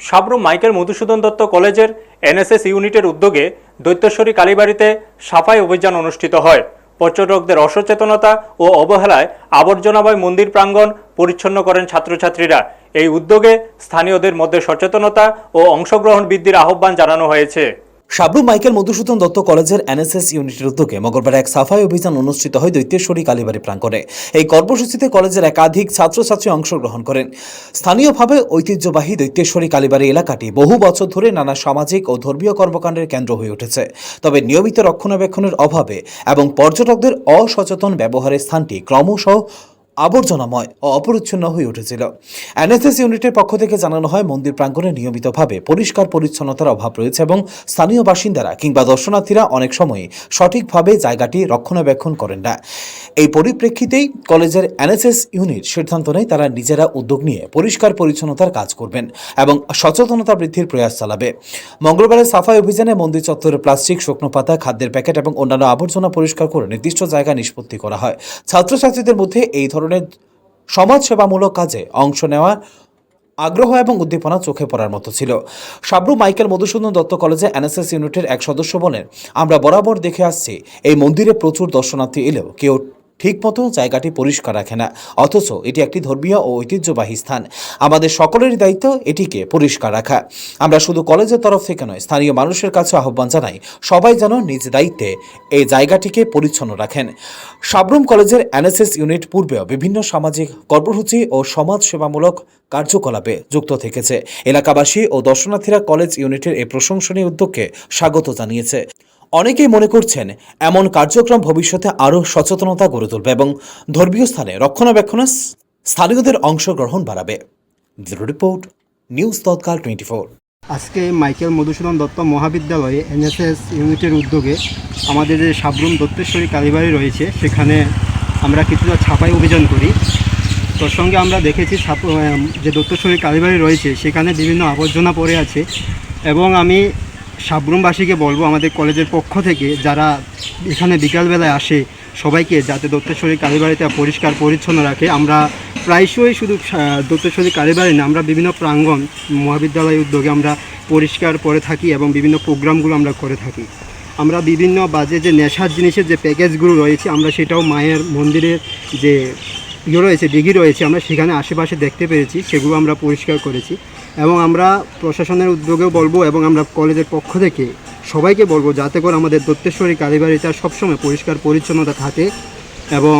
Sabroom Michael Madhusudan Dutta কলেজের NSS ইউনিটের উদ্যোগে দৈত্যেশ্বরী কালীবাড়িতে সাফাই অভিযান অনুষ্ঠিত হয়। পর্যটকদের অসচেতনতা ও অবহেলায় আবর্জনাময় মন্দির প্রাঙ্গণ পরিচ্ছন্ন করেন ছাত্রছাত্রীরা। এই উদ্যোগে স্থানীয়দের মধ্যে সচেতনতা ও অংশগ্রহণ বৃদ্ধির আহ্বান জানানো হয়েছে। সাবরু মাইকেল মধুসূদন দত্ত কলেজের এনএসএস ইউনিটের উদ্যোগে মঙ্গলবার এক সাফাই অভিযান অনুষ্ঠিত হয় দৈত্যেশ্বরী কালীবাড়ি প্রাঙ্গণে। এই কর্মসূচিতে কলেজের একাধিক ছাত্রছাত্রী অংশগ্রহণ করেন। স্থানীয়ভাবে ঐতিহ্যবাহী দৈত্যেশ্বরী কালীবাড়ি এলাকাটি বহু বছর ধরে নানা সামাজিক ও ধর্মীয় কর্মকাণ্ডের কেন্দ্র হয়ে উঠেছে। তবে নিয়মিত রক্ষণাবেক্ষণের অভাবে এবং পর্যটকদের অসচেতন ব্যবহারের স্থানটি ক্রমশ আবর্জনাময় ও অপরিচ্ছন্ন হয়ে উঠেছিল। এনএসএস ইউনিটের পক্ষ থেকে জানানো হয়, মন্দির প্রাঙ্গণে নিয়মিতভাবে পরিষ্কার পরিচ্ছন্নতার অভাব রয়েছে এবং স্থানীয় বাসিন্দারা কিংবা দর্শনার্থীরা অনেক সময় সঠিকভাবে জায়গাটি রক্ষণাবেক্ষণ করেন না। এই পরিপ্রেক্ষিতেই কলেজের এনএসএস ইউনিট সিদ্ধান্ত নেয়, তারা নিজেরা উদ্যোগ নিয়ে পরিষ্কার পরিচ্ছন্নতার কাজ করবেন এবং সচেতনতা বৃদ্ধির প্রয়াস চালাবে। মঙ্গলবারের সাফাই অভিযানে মন্দির চত্বরে প্লাস্টিক, শুকনো পাতা, খাদ্যের প্যাকেট এবং অন্যান্য আবর্জনা পরিষ্কার করে নির্দিষ্ট জায়গা নিষ্পত্তি করা হয়। ছাত্রছাত্রীদের মধ্যে এই ধরনের সমাজসেবামূলক কাজে অংশ নেওয়ার আগ্রহ এবং উদ্দীপনা চোখে পড়ার মতো ছিল। সাবরু মাইকেল মধুসূদন দত্ত কলেজে এনএসএস ইউনিটের এক সদস্য বলেন, আমরা বরাবর দেখে আসছি, এই মন্দিরে প্রচুর দর্শনার্থী এলেও কেউ ঠিকমতো জায়গাটি পরিষ্কার রাখে না। অথচ এটি একটি ধর্মীয় ও ঐতিহ্যবাহী স্থান। আমাদের সকলের দায়িত্ব এটিকে পরিষ্কার রাখা। আমরা শুধু কলেজের তরফ থেকে নয়, স্থানীয় মানুষের কাছে আহ্বান জানাই, সবাই যেন নিজ দায়িত্বে এই জায়গাটিকে পরিচ্ছন্ন রাখেন। সাবরুম কলেজের এনএসএস ইউনিট পূর্বেও বিভিন্ন সামাজিক কর্মসূচি ও সমাজ সেবামূলক কার্যকলাপে যুক্ত থেকেছে। এলাকাবাসী ও দর্শনার্থীরা কলেজ ইউনিটের এই প্রশংসনীয় উদ্যোগকে স্বাগত জানিয়েছে। অনেকেই মনে করছেন এমন কার্যক্রম ভবিষ্যতে আরও সচেতনতা গড়ে তুলবে এবং ধর্মীয় স্থানে রক্ষণাবেক্ষণে স্থানীয়দের অংশগ্রহণ বাড়াবে। রিপোর্ট, নিউজ তৎকাল টোয়েন্টি ফোর আজকে মাইকেল মধুসূদন দত্ত মহাবিদ্যালয়ে এনএসএস ইউনিটের উদ্যোগে আমাদের যে সাবরুম দত্তেশ্বরী কালীবাড়ি রয়েছে, সেখানে আমরা কিছুটা ছাপাই অভিযান করি। তোর সঙ্গে আমরা দেখেছি ছাপ যে দত্তেশ্বরী কালীবাড়ি রয়েছে, সেখানে বিভিন্ন আবর্জনা পড়ে আছে এবং আমি সাবরুমবাসীকে বলব আমাদের কলেজের পক্ষ থেকে যারা এখানে বিকালবেলায় আসে, সবাইকে যাতে দত্তেশ্বরী কালীবাড়িতে পরিষ্কার পরিচ্ছন্ন রাখে। আমরা প্রায়শই শুধু দত্তেশ্বরী কালীবাড়ি না, আমরা বিভিন্ন প্রাঙ্গণ, মহাবিদ্যালয় উদ্যোগে আমরা পরিষ্কার করে থাকি এবং বিভিন্ন প্রোগ্রামগুলো আমরা করে থাকি। আমরা বিভিন্ন বাজে যে নেশার জিনিসের যে প্যাকেজগুলো রয়েছে, আমরা সেটাও মায়ের মন্দিরের যে রয়েছে দিঘি রয়েছে, আমরা সেখানে আশেপাশে দেখতে পেরেছি সেগুলো আমরা পরিষ্কার করেছি। এবং আমরা প্রশাসনের উদ্যোগেও বলব এবং আমরা কলেজের পক্ষ থেকে সবাইকে বলব, যাতে করে আমাদের দত্তেশ্বরী কালীবাড়িটা সবসময় পরিষ্কার, পরিচ্ছন্নতা থাকে এবং